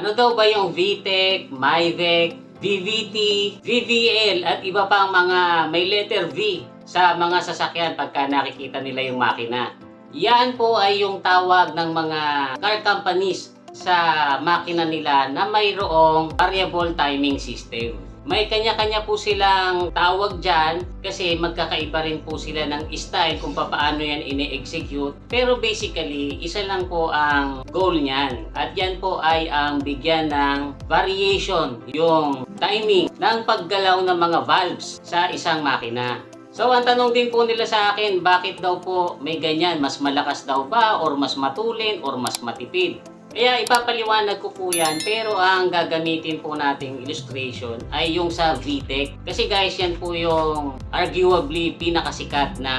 Ano daw ba yung VTEC, MyVec, VVT, VVL at iba pang mga may letter V sa mga sasakyan pagka nakikita nila yung makina. Yan po ay yung tawag ng mga car companies sa makina nila na mayroong variable timing system. May kanya-kanya po silang tawag dyan kasi magkakaiba rin po sila ng style kung paano yan ini-execute. Pero basically, isa lang po ang goal niyan. At yan po ay ang bigyan ng variation, yung timing ng paggalaw ng mga valves sa isang makina. So, ang tanong din po nila sa akin, bakit daw po may ganyan? Mas malakas daw ba? Or mas matulin? Or mas matipid? Kaya ipapaliwanag ko po yan, pero ang gagamitin po nating illustration ay yung sa VTEC. Kasi guys, yan po yung arguably pinakasikat na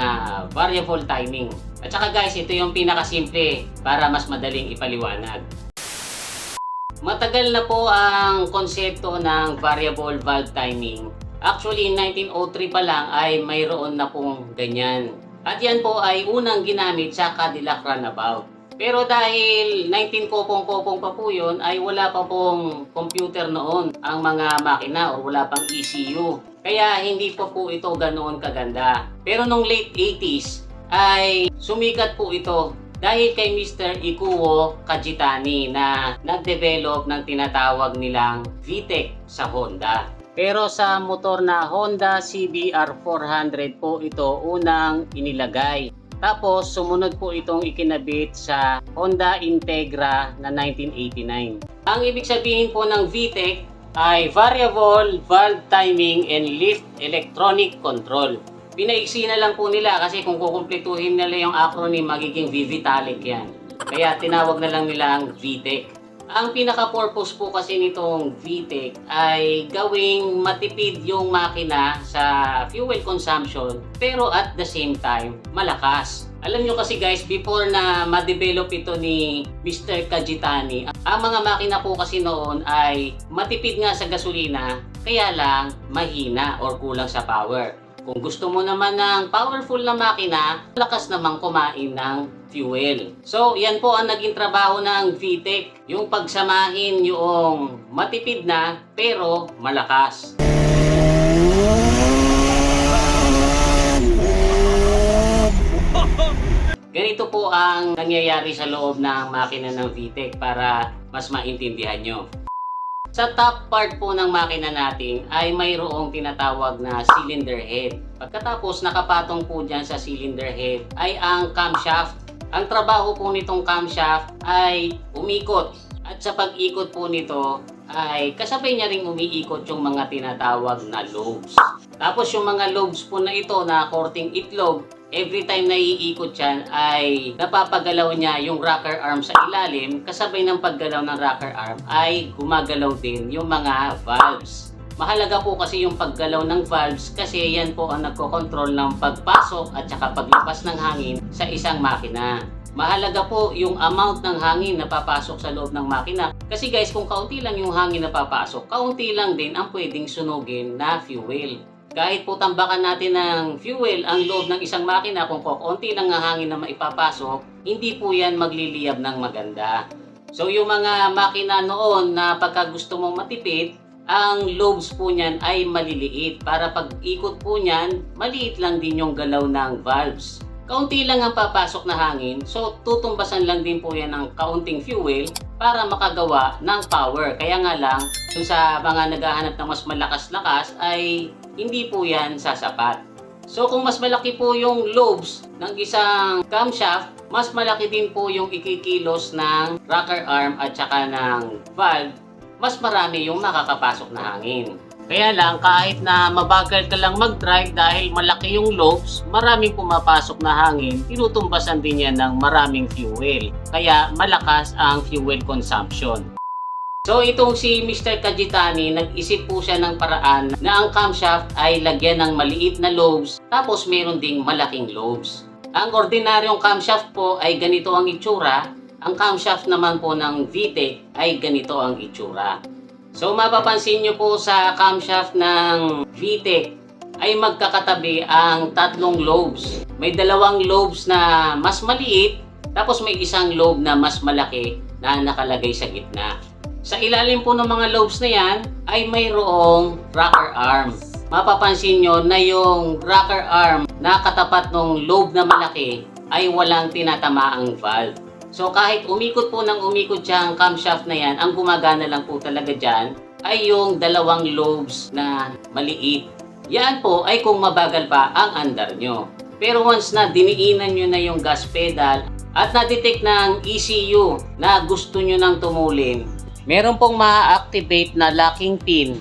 variable timing. At saka guys, ito yung pinakasimple para mas madaling ipaliwanag. Matagal na po ang konsepto ng variable valve timing. Actually, in 1903 pa lang ay mayroon na pong ganyan. At yan po ay unang ginamit sa Cadillac Runabout. Pero dahil 19 kopong-kopong pa po yun, ay wala pa pong computer noon ang mga makina o wala pang ECU. Kaya hindi pa po ito ganoon kaganda. Pero nung late 80s ay sumikat po ito dahil kay Mr. Ikuo Kajitani na nag-develop ng tinatawag nilang VTEC sa Honda. Pero sa motor na Honda CBR 400 po ito unang inilagay. Tapos sumunod po itong ikinabit sa Honda Integra na 1989. Ang ibig sabihin po ng VTEC ay Variable Valve Timing and Lift Electronic Control. Pinaiksi na lang po nila kasi kung kukumpletuhin nila yung acronym magiging VVTALIC yan. Kaya tinawag na lang nila ang VTEC. Ang pinaka-purpose po kasi nitong VTEC ay gawing matipid yung makina sa fuel consumption pero at the same time malakas. Alam nyo kasi guys, before na ma-develop ito ni Mr. Kajitani, ang mga makina po kasi noon ay matipid nga sa gasolina kaya lang mahina or kulang sa power. Kung gusto mo naman ng powerful na makina, lakas namang kumain ng fuel. So, yan po ang naging trabaho ng VTEC. Yung pagsamahin yung matipid na pero malakas. Ganito po ang nangyayari sa loob ng makina ng VTEC para mas maintindihan nyo. Sa top part po ng makina natin ay mayroong tinatawag na cylinder head. Pagkatapos nakapatong po dyan sa cylinder head ay ang camshaft. Ang trabaho po nitong camshaft ay umikot. At sa pag-ikot po nito ay kasabay niya ring umiikot yung mga tinatawag na lobes. Tapos yung mga lobes po na ito na korting itlog, every time na iikot yan ay napapagalaw niya yung rocker arm sa ilalim kasabay ng paggalaw ng rocker arm ay gumagalaw din yung mga valves. Mahalaga po kasi yung paggalaw ng valves kasi yan po ang nagkokontrol ng pagpasok at saka paglabas ng hangin sa isang makina. Mahalaga po yung amount ng hangin na papasok sa loob ng makina. Kasi guys, kung kaunti lang yung hangin na papasok, kaunti lang din ang pwedeng sunugin na fuel. Kahit po tambakan natin ng fuel ang loob ng isang makina, kung konti lang ang hangin na maipapasok, hindi po yan magliliyab ng maganda. So yung mga makina noon na pagka gusto mong matipid, ang lobes po niyan ay maliliit. Para pag ikot po niyan, maliit lang din yung galaw ng valves. Kaunti lang ang papasok na hangin, so tutumbasan lang din po yan ng kaunting fuel para makagawa ng power. Kaya nga lang, dun sa mga naghahanap ng mas malakas-lakas ay hindi po yan sasapat. So kung mas malaki po yung lobes ng isang camshaft, mas malaki din po yung ikikilos ng rocker arm at saka ng valve, mas marami yung makakapasok na hangin. Kaya lang, kahit na mabagal ka lang mag-drive dahil malaki yung lobes, maraming pumapasok na hangin, tinutumbasan din yan ng maraming fuel. Kaya malakas ang fuel consumption. So itong si Mr. Kajitani, nag-isip po siya ng paraan na ang camshaft ay lagyan ng maliit na lobes tapos meron ding malaking lobes. Ang ordinaryong camshaft po ay ganito ang itsura, ang camshaft naman po ng VTEC ay ganito ang itsura. So mapapansin nyo po sa camshaft ng VTEC ay magkakatabi ang tatlong lobes. May dalawang lobes na mas maliit, tapos may isang lobe na mas malaki na nakalagay sa gitna. Sa ilalim po ng mga lobes na yan ay mayroong rocker arm. Mapapansin nyo na yung rocker arm na katapat ng lobe na malaki ay walang tinatamaang valve. So kahit umikot po ng umikot siyang camshaft na yan, ang gumagana lang po talaga dyan ay yung dalawang lobes na maliit. Yan po ay kung mabagal pa ang andar nyo. Pero once na diniinan nyo na yung gas pedal at na-detect ng ECU na gusto nyo nang tumulin, meron pong ma-activate na locking pin.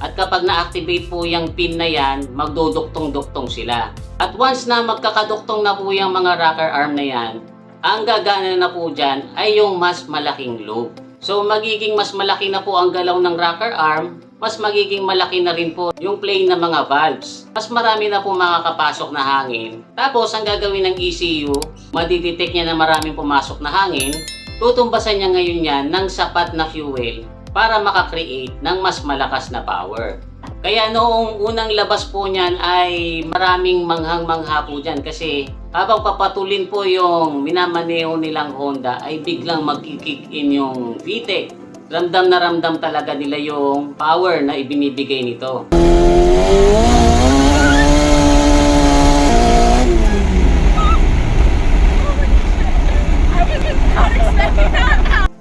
At kapag na-activate po yung pin na yan, magduduktong-duktong sila. At once na magkakaduktong na po yung mga rocker arm na yan, ang gagana na po dyan ay yung mas malaking loop. So magiging mas malaki na po ang galaw ng rocker arm, mas magiging malaki na rin po yung plane ng mga valves. Mas marami na po makakapasok na hangin. Tapos ang gagawin ng ECU, madidetect niya na maraming pumasok na hangin, tutumbasan niya ngayon yan ng sapat na fuel para makakreate ng mas malakas na power. Kaya noong unang labas po niyan ay maraming manghang-mangha po dyan kasi habang papatulin po yung minamaneho nilang Honda ay biglang magkikick in yung VTEC. Ramdam na ramdam talaga nila yung power na ibinibigay nito.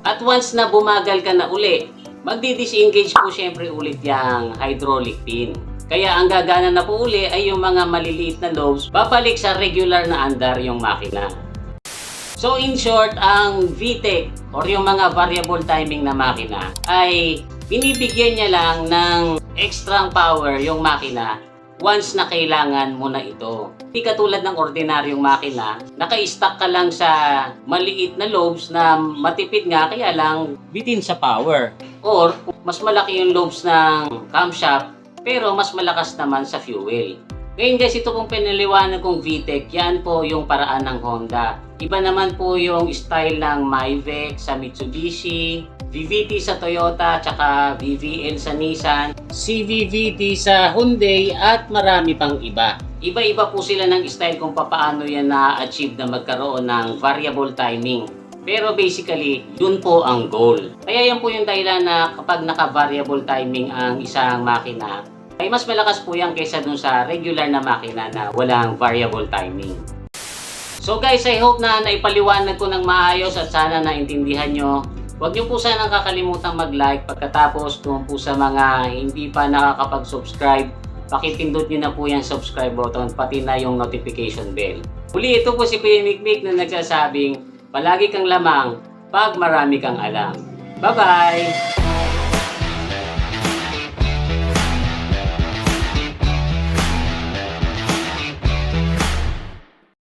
At once na bumagal ka na uli, magdi-disengage po syempre ulit yung hydraulic pin. Kaya ang gagana na po uli ay yung mga maliliit na lobes, babalik sa regular na andar yung makina. So in short, ang VTEC or yung mga variable timing na makina ay binibigyan niya lang ng extra power yung makina once na kailangan mo na ito. Hindi katulad ng ordinaryong makina, naka-stack ka lang sa maliit na lobes na matipid nga kaya lang bitin sa power. Or mas malaki yung lobes ng camshaft pero mas malakas naman sa fuel. Ngayon guys, ito pong pinaliwanag kong VTEC, yan po yung paraan ng Honda. Iba naman po yung style ng Mavic sa Mitsubishi, VVT sa Toyota, tsaka VVL sa Nissan, CVVT sa Hyundai, at marami pang iba. Iba-iba po sila ng style kung paano yan na-achieve na magkaroon ng variable timing. Pero basically, yun po ang goal. Kaya yan po yung dahilan na kapag naka-variable timing ang isang makina, ay mas malakas po yan kaysa dun sa regular na makina na walang variable timing. So guys, I hope na naipaliwanag ko ng maayos at sana naintindihan nyo. Huwag nyo po sanang kakalimutang mag-like pagkatapos kung po sa mga hindi pa nakakapag-subscribe, pakipindot nyo na po yung subscribe button pati na yung notification bell. Uli, ito po si Kuya Mikmik na nagsasabing, palagi kang lamang pag marami kang alam. Bye-bye!